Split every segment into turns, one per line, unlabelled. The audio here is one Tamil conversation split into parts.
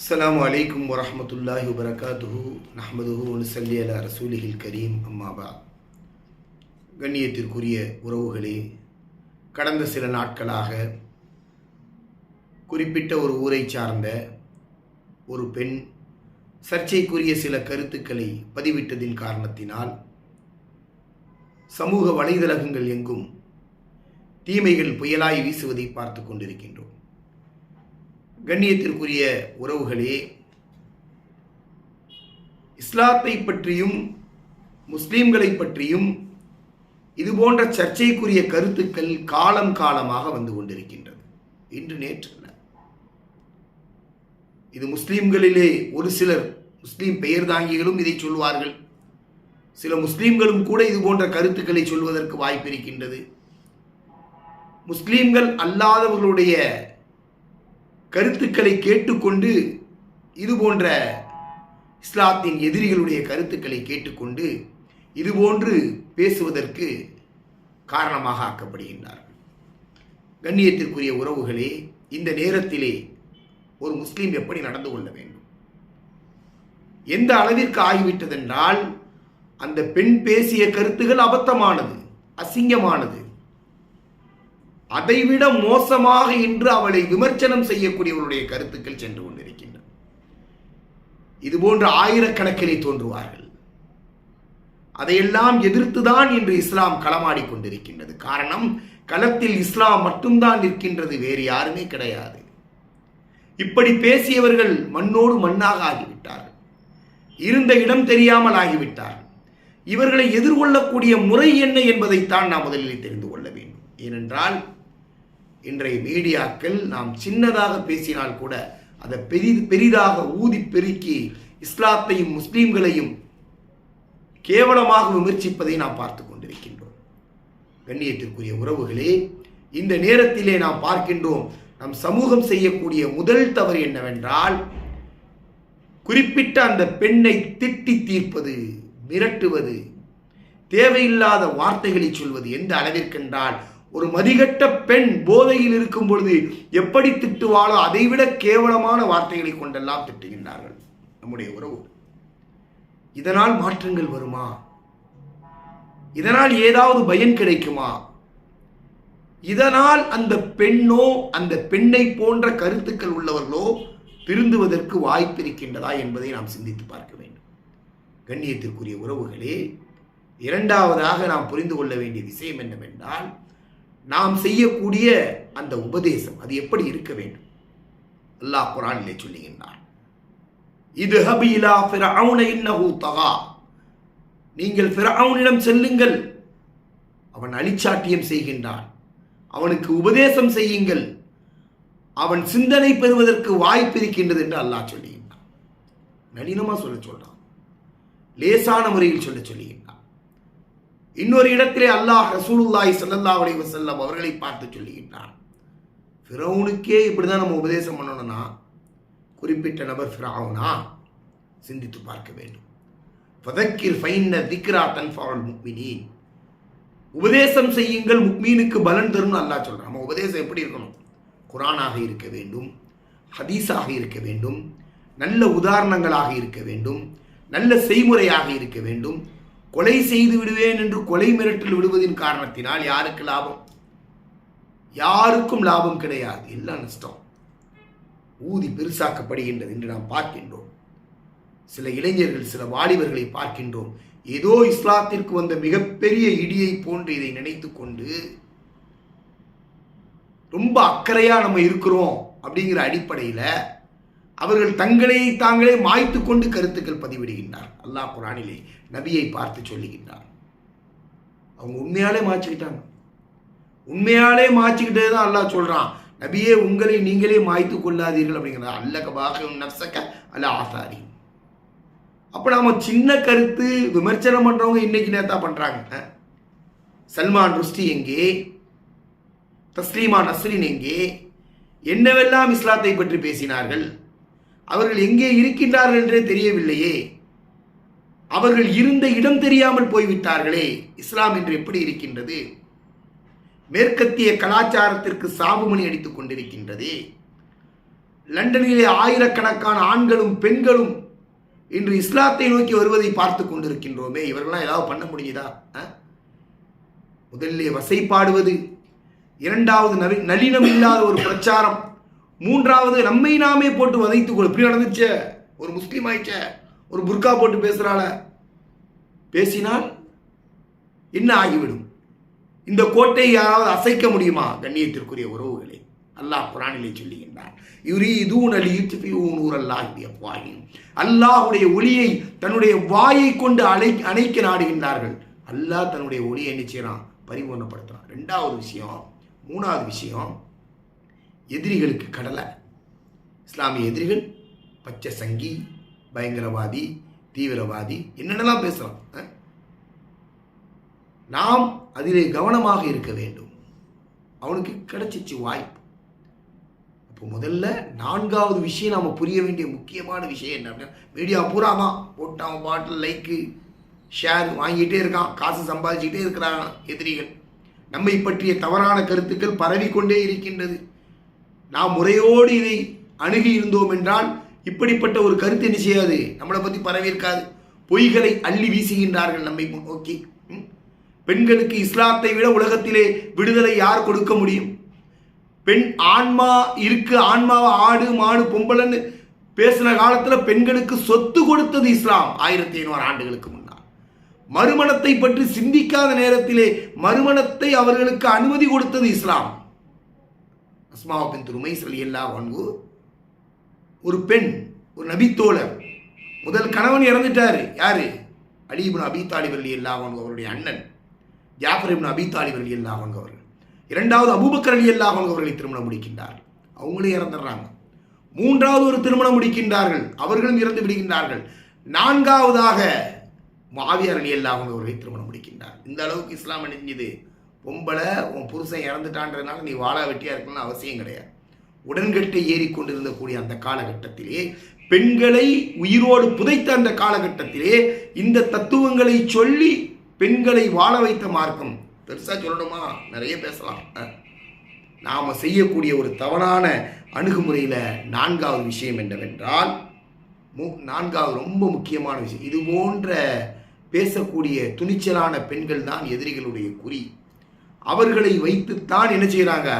அஸ்ஸலாமு அலைக்கும் வரஹ்மத்துல்லாஹி வபரகாத்துஹு நஹ்மதுஹு ஒனுசல்லி அலா ரசூலிஹில் கரீம் அம்மாபா கண்ணியத்திற்குரிய உறவுகளே கடந்த சில நாட்களாக குறிப்பிட்ட ஒரு ஊரை சார்ந்த ஒரு பெண் சர்ச்சைக்குரிய சில கருத்துக்களை பதிவிட்டதின் காரணத்தினால் சமூக வலைதளங்கள் எங்கும் தீமைகள் புயலாய் வீசுவதை பார்த்து கொண்டிருக்கின்றோம். கண்ணியத்திற்குரிய உறவுகளே இஸ்லாத்தை பற்றியும் முஸ்லீம்களை பற்றியும் இது போன்ற சர்ச்சைக்குரிய கருத்துக்கள் காலம் காலமாக வந்து கொண்டிருக்கின்றது. இன்று நேற்று இது முஸ்லீம்களிலே ஒரு சிலர் முஸ்லீம் பெயர் தாங்கிகளும் இதை சொல்வார்கள். சில முஸ்லீம்களும் கூட இது போன்ற கருத்துக்களை சொல்வதற்கு வாய்ப்பு இருக்கின்றது. முஸ்லீம்கள் அல்லாதவர்களுடைய கருத்துக்களை கேட்டுக்கொண்டு இது போன்ற இஸ்லாத்தின் எதிரிகளுடைய கருத்துக்களை கேட்டுக்கொண்டு இதுபோன்று பேசுவதற்கு காரணமாக ஆக்கப்படுகின்றார்கள். கண்ணியத்திற்குரிய உறவுகளே இந்த நேரத்திலே ஒரு முஸ்லீம் எப்படி நடந்து கொள்ள வேண்டும்? எந்த அளவிற்கு ஆகிவிட்டதென்றால் அந்த பெண் பேசிய கருத்துகள் அபத்தமானது அசிங்கமானது. அதைவிட மோசமாக இன்று அவளை விமர்சனம் செய்யக்கூடியவருடைய கருத்துக்கள் சென்று கொண்டிருக்கின்றன. இதுபோன்ற ஆயிரக்கணக்கிலே தோன்றுவார்கள். அதையெல்லாம் எதிர்த்துதான் இன்று இஸ்லாம் களமாடி கொண்டிருக்கின்றது. காரணம் களத்தில் இஸ்லாம் மட்டும்தான் நிற்கின்றது வேறு யாருமே கிடையாது. இப்படி பேசியவர்கள் மண்ணோடு மண்ணாக ஆகிவிட்டார்கள். இருந்த இடம் தெரியாமல் ஆகிவிட்டார்கள். இவர்களை எதிர்கொள்ளக்கூடிய முறை என்ன என்பதைத்தான் நாம் முதலில் தெரிந்து கொள்ள வேண்டும். ஏனென்றால் இன்றைய மீடியாக்கள் நாம் சின்னதாக பேசினால் கூட அதை பெரி பெரிதாக ஊதி பெருக்கி இஸ்லாத்தையும் முஸ்லீம்களையும் கேவலமாக விமர்சிப்பதை நாம் பார்த்து கொண்டிருக்கின்றோம். கண்ணியத்திற்குரிய உறவுகளே இந்த நேரத்திலே நாம் பார்க்கின்றோம் நம் சமூகம் செய்யக்கூடிய முதல் தவறு என்னவென்றால் குறிப்பிட்ட அந்த பெண்ணை திட்டி தீர்ப்பது மிரட்டுவது தேவையில்லாத வார்த்தைகளை சொல்வது எந்த அளவிற்கென்றால் ஒரு மதிகட்ட பெண் போதையில் இருக்கும் பொழுது எப்படி திட்டுவாளோ அதைவிட கேவலமான வார்த்தைகளை கொண்டெல்லாம் திட்டுகின்றார்கள். நம்முடைய உறவு. இதனால் மாற்றங்கள் வருமா? இதனால் ஏதாவது பயன் கிடைக்குமா? இதனால் அந்த பெண்ணோ அந்த பெண்ணை போன்ற கருத்துக்கள் உள்ளவர்களோ திருந்துவதற்கு வாய்ப்பு இருக்கின்றதா என்பதை நாம் சிந்தித்து பார்க்க வேண்டும். கண்ணியத்திற்குரிய உறவுகளே இரண்டாவதாக நாம் புரிந்து கொள்ள வேண்டிய விஷயம் என்னவென்றால் நாம் செய்யக்கூடிய அந்த உபதேசம் அது எப்படி இருக்க வேண்டும்? அல்லாஹ் குரானிலே சொல்லுகின்றான். இது ஹபீலா ஃபிரவுன இன்னஹு தகா. நீங்கள் ஃபிரவுனிடம் செல்லுங்கள். அவன் அழிச்சாட்டியம் செய்கின்றான். அவனுக்கு உபதேசம் செய்யுங்கள். அவன் சிந்தனை பெறுவதற்கு வாய்ப்பு இருக்கின்றது என்று அல்லாஹ் சொல்லுகின்றான். நளினமாக சொல்ல சொல்றான். லேசான முறையில் சொல்ல சொல்லுகின்றான். இன்னொரு இடத்திலே அல்லாஹ் ரசூலுல்லாய் ஸல்லல்லாஹு அலைஹி வஸல்லம் அவர்களை பார்த்து சொல்லுகின்றார். ஃபிரௌனுக்கே இப்படிதான் நம்ம உபதேசம் பண்ணணும்னா குறிப்பிட்ட நபர் ஃபிரௌனா சிந்தித்து பார்க்க வேண்டும். ஃபதக்கிர் ஃபைன்ன திக்ரா தன்ஃபவுல் முக்மினின். உபதேசம் செய்யுங்கள் முக்மீனுக்கு பலன் தரும்னு அல்லாஹ் சொல்கிறான் நம்ம உபதேசம் எப்படி இருக்கணும்? குரானாக இருக்க வேண்டும் ஹதீஸாக இருக்க வேண்டும் நல்ல உதாரணங்களாக இருக்க வேண்டும் நல்ல செய்முறையாக இருக்க வேண்டும் கொலை செய்து விடுவேன் என்று கொலை மிரட்டல் விடுவதின் காரணத்தினால் யாருக்கு லாபம்? யாருக்கும் லாபம் கிடையாது. எல்லாம் நஷ்டம் ஊதி பெருசாக்கப்படுகின்றது என்று நாம் பார்க்கின்றோம். சில இளைஞர்கள் சில வாலிபர்களை பார்க்கின்றோம். ஏதோ இஸ்லாத்திற்கு வந்த மிகப்பெரிய இடியை போன்று இதை நினைத்து கொண்டு ரொம்ப அக்கறையாக நம்ம இருக்கிறோம் அப்படிங்கிற அடிப்படையில் அவர்கள் தங்களை தாங்களே மாய்த்து கொண்டு கருத்துக்கள் பதிவிடுகின்றார். அல்லாஹ் குரானிலே நபியை பார்த்து சொல்லுகின்றார். அவங்க உண்மையாலே மாய்ச்சிக்கிட்டாங்க. உண்மையாலே மாய்ச்சிக்கிட்டே தான் அல்லாஹ் சொல்கிறான் நபியே உங்களை நீங்களே மாய்த்து கொள்ளாதீர்கள் அப்படிங்கிறத அல்லக பாக நப்சக்க அல்ல ஆசாரி அப்போ நாம் சின்ன கருத்து விமர்சனம் பண்ணுறவங்க இன்னைக்கு நேத்தா பண்ணுறாங்க சல்மான் ருஷ்டி எங்கே? தஸ்லீமா நஸ்ரின் எங்கே? என்னவெல்லாம் இஸ்லாத்தை பற்றி பேசினார்கள்? அவர்கள் எங்கே இருக்கின்றார்கள் என்றே தெரியவில்லையே. அவர்கள் இருந்த இடம் தெரியாமல் போய்விட்டார்களே. இஸ்லாம் என்று எப்படி இருக்கின்றது? மேற்கத்திய கலாச்சாரத்திற்கு சாபுமணி அடித்துக் கொண்டிருக்கின்றது. லண்டனிலே ஆயிரக்கணக்கான ஆண்களும் பெண்களும் இன்று இஸ்லாத்தை நோக்கி வருவதை பார்த்து கொண்டிருக்கின்றோமே. இவர்கள்லாம் ஏதாவது பண்ண முடியுதா? ஆ? முதலிலே வசைப்பாடுவது இரண்டாவது நவி நளினம் இல்லாத ஒரு பிரச்சாரம் மூன்றாவது நம்மை நாமே போட்டு வதைத்து கொள். இப்படி நடந்துச்ச. ஒரு முஸ்லீம் ஆயிடுச்ச ஒரு புர்கா போட்டு பேசுறாள. பேசினால் என்ன ஆகிவிடும்? இந்த கோட்டை யாராவது அசைக்க முடியுமா? கண்ணியத்திற்குரிய உறவுகளே. அல்லாஹ் குரானிலே சொல்லுகின்றான். யுரீதூன லியுத்ஃபியூ நூரல்லாஹி வாயும் அல்லாஹுடைய ஒளியை தன்னுடைய வாயை கொண்டு அழை அணைக்க நாடுகின்றார்கள். அல்லாஹ் தன்னுடைய ஒளியை என்ன செய்யறான்? பரிபூர்ணப்படுத்துறான். ரெண்டாவது விஷயம் மூணாவது விஷயம் எதிரிகளுக்கு கடலை. இஸ்லாமிய எதிரிகள் பச்சை சங்கி பயங்கரவாதி தீவிரவாதி என்னென்னலாம் பேசலாம் நாம் அதிலே கவனமாக இருக்க வேண்டும். அவனுக்கு கிடைச்சிச்சு வாய்ப்பு. அப்போ முதல்ல நான்காவது விஷயம் நாம் புரிய வேண்டிய முக்கியமான விஷயம் என்ன அப்படின்னா மீடியா பூராமா போட்டான் பாட்டில் லைக்கு ஷேர் வாங்கிட்டே இருக்கான் காசு சம்பாதிச்சுட்டே இருக்கிறான் எதிரிகள். நம்மை பற்றிய தவறான கருத்துக்கள் பரவிக்கொண்டே இருக்கின்றது. நாம் முறையோடு இதை அணுகி இருந்தோம் என்றால் இப்படிப்பட்ட ஒரு கருத்து என்ன செய்யாது? நம்மளை பற்றி பரவியிருக்காது. பொய்களை அள்ளி வீசுகின்றார்கள் நம்மை நோக்கி ம்? பெண்களுக்கு இஸ்லாத்தை விட உலகத்திலே விடுதலை யார் கொடுக்க முடியும்? பெண் ஆன்மா இருக்கு ஆன்மாவை ஆடு மாடு பொம்பளன்னு பேசின காலத்தில் பெண்களுக்கு சொத்து கொடுத்தது இஸ்லாம் ஆயிரத்தி ஐநூறு ஆண்டுகளுக்கு முன்னால். மறுமணத்தை பற்றி சிந்திக்காத நேரத்திலே மறுமணத்தை அவர்களுக்கு அனுமதி கொடுத்தது இஸ்லாம். அஸ்மாவ பின் துருமை எல்லா வன்கு ஒரு பெண் ஒரு நபித்தோழர் முதல் கணவன் இறந்துட்டாரு. யார்? அலிபுன் அபி தாலிப் அலி அல்லா அவருடைய அண்ணன். ஜாஃபர் இப்னு அபி தாலிப் அலி அல்லா அவர்கள். இரண்டாவது அபூபக்கர் அலி அல்லா அவர்களை திருமணம் முடிக்கின்றார் அவங்களே இறந்துடுறாங்க. மூன்றாவது ஒரு திருமணம் முடிக்கின்றார்கள். அவர்களும் இறந்து விடுகின்றார்கள். நான்காவதாக மாவியார் அலி அல்லா அவர்களை திருமணம் முடிக்கின்றார். இந்த அளவுக்கு இஸ்லாம் அணிஞ்சது பொம்பளை உன் புருஷன் இறந்துட்டான்றதுனால நீ வாழா வெட்டியா இருக்கணும்னு அவசியம் கிடையாது. உடன்கட்டை ஏறிக்கொண்டிருந்த கூடிய அந்த காலகட்டத்திலே பெண்களை உயிரோடு புதைத்த அந்த காலகட்டத்திலே இந்த தத்துவங்களை சொல்லி பெண்களை வாழ வைத்த மார்க்கம். பெருசா சொல்லணுமா? நிறைய பேசலாம். நாம் நாம செய்யக்கூடிய ஒரு தவறான அணுகுமுறையில நான்காவது விஷயம் என்னவென்றால் மு- நான்காவது ரொம்ப முக்கியமான விஷயம். இது போன்ற பேசக்கூடிய துணிச்சலான பெண்கள் தான் எதிரிகளுடைய குறி. அவர்களை வைத்துத்தான் என்ன செய்கிறாங்க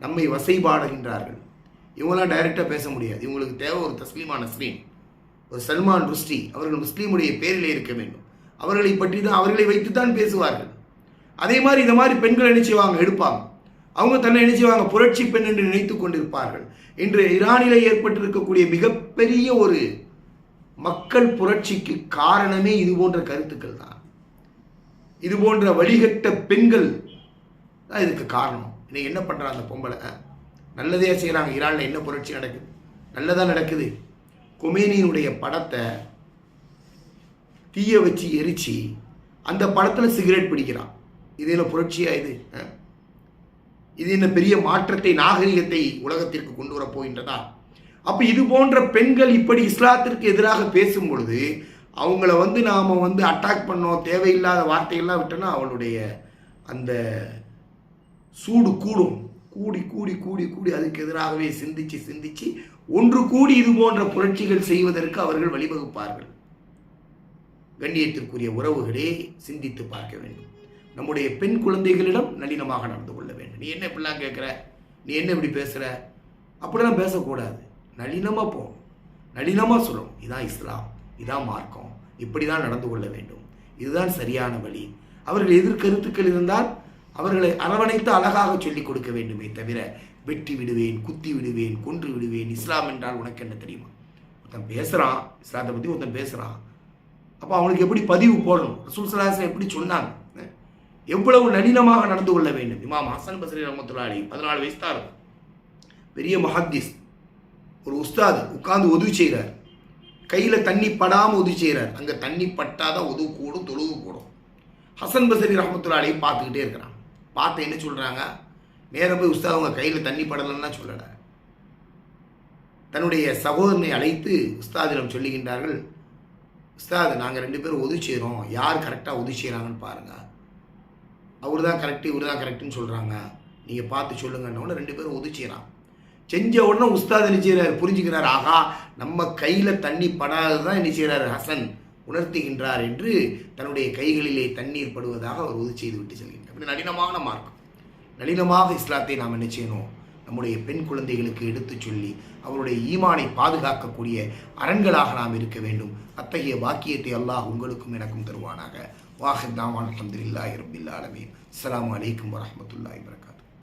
நம்மை வசைபாடுகின்றார்கள். இவங்களாம் டைரெக்டாக பேச முடியாது. இவங்களுக்கு தேவை ஒரு தஸ்லீமான நஸ்ரீன் ஒரு சல்மான் ருஷ்டி அவர்கள் முஸ்லீமுடைய பேரிலே இருக்க வேண்டும். அவர்களை பற்றி தான் அவர்களை வைத்து தான் பேசுவார்கள். அதே மாதிரி இந்த மாதிரி பெண்கள் என்ன செய்வாங்க? எடுப்பாங்க. அவங்க தன்னை என்ன செய்வாங்க? புரட்சி பெண் என்று நினைத்து கொண்டிருப்பார்கள். இன்று ஈரானிலே ஏற்பட்டிருக்கக்கூடிய மிகப்பெரிய ஒரு மக்கள் புரட்சிக்கு காரணமே இது போன்ற கருத்துக்கள் தான். இது போன்ற வழிகட்ட பெண்கள் தான் இதுக்கு காரணம். இன்னைக்கு என்ன பண்ணுறான் அந்த பொம்பளை? நல்லதே செய்கிறாங்க ஈரானில் என்ன புரட்சி நடக்குது? நல்லதாக நடக்குது. கொமேனியினுடைய படத்தை தீய வச்சு எரிச்சு அந்த படத்தில் சிகரெட் பிடிக்கிறான். இது என்ன புரட்சியாக இது? இது என்ன பெரிய மாற்றத்தை நாகரிகத்தை உலகத்திற்கு கொண்டு வரப்போகின்றதா அப்போ இது போன்ற பெண்கள் இப்படி இஸ்லாத்திற்கு எதிராக பேசும் பொழுது அவங்கள வந்து நாம் வந்து அட்டாக் பண்ணோம் தேவையில்லாத வார்த்தைகள்லாம் விட்டோன்னா அவளுடைய அந்த சூடு கூடும். கூடி கூடி கூடி கூடி அதுக்கு எதிராகவே சிந்திச்சு சிந்திச்சு ஒன்று கூடி இது போன்ற புரட்சிகள் செய்வதற்கு அவர்கள் வழிவகுப்பார்கள். கண்ணியத்திற்குரிய உறவுகளே சிந்தித்து பார்க்க வேண்டும். நம்முடைய பெண் குழந்தைகளிடம் நளினமாக நடந்து கொள்ள வேண்டும். நீ என்ன இப்படிலாம் கேட்குற நீ என்ன இப்படி பேசுகிற அப்படிலாம் பேசக்கூடாது. நளினமாக போகணும் நளினமாக சொல்லணும் இதான் இஸ்லாம். இதான் மார்க்கம். இப்படி தான் நடந்து கொள்ள வேண்டும். இதுதான் சரியான வழி. அவர்கள் எதிர்கருத்துக்கள் இருந்தால் அவர்களை அரவணைத்து அழகாக சொல்லிக் கொடுக்க வேண்டுமே தவிர வெட்டி விடுவேன் குத்தி விடுவேன் கொன்று விடுவேன். இஸ்லாம் என்றால் உனக்கு என்ன தெரியுமா? ஒருத்தன் பேசுகிறான் இஸ்லாத்தை பற்றி ஒருத்தன் பேசுகிறான் அப்போ அவனுக்கு எப்படி பதிவு போடணும்? ரசூல் சலாசன் எப்படி சொன்னாங்க? எவ்வளவு நளினமாக நடந்து கொள்ள வேண்டும்? இமாம் ஹசன் பசரி ரமத்துலாலி பதினாலு வயசு தான் இருக்கும். பெரிய மஹத்திஸ் ஒரு உஸ்தாது உட்கார்ந்து உதவி செய்கிறார் கையில் தண்ணி படாமல் உதவி செய்கிறார் அங்கே தண்ணி பட்டாதான் உதவு கூடும் தொழுவு கூடும். ஹசன் பசரி ரஹமத்துல்லாலையை பார்த்துக்கிட்டே இருக்கிறான். பார்த்து என்ன சொல்கிறாங்க நேராக போய் உஸ்தாத் அவங்க கையில் தண்ணி படலைன்னா சொல்லலை. தன்னுடைய சகோதரனை அழைத்து உஸ்தாதிடம் சொல்லுகின்றார்கள் உஸ்தாது நாங்கள் ரெண்டு பேரும் உதவி செய்கிறோம் யார் கரெக்டாக உதவி செய்கிறாங்கன்னு பாருங்கள் அவர் தான் கரெக்டு இவர் தான் கரெக்டுன்னு சொல்கிறாங்க நீங்கள் பார்த்து சொல்லுங்கன்னு ரெண்டு பேரும் உதவி செய்கிறான் செஞ்ச உடனே உஸ்தாத் என்ன செய்கிறார் புரிஞ்சுக்கிறார். ஆகா நம்ம கையில் தண்ணி படாதது தான் என்ன செய்கிறார் ஹசன். உணர்த்துகின்றார் என்று தன்னுடைய கைகளிலே தண்ணீர் படுவதாக அவர் உறுதி செய்து விட்டு செல்கின்றார். அப்படி நளினமான மார்க்கம். நளினமாக இஸ்லாத்தை நாம் என்ன செய்யணும்? நம்முடைய பெண் குழந்தைகளுக்கு எடுத்துச் சொல்லி அவருடைய ஈமானை பாதுகாக்கக்கூடிய அரண்களாக நாம் இருக்க வேண்டும். அத்தகைய பாக்கியத்தை அல்லாஹ் உங்களுக்கும் எனக்கும் தருவானாக. வாஹித் அலமதுல்லாஹி ரபில் ஆலமீன். அஸ்ஸலாமு அலைக்கும் வரஹ்மத்துல்லாஹி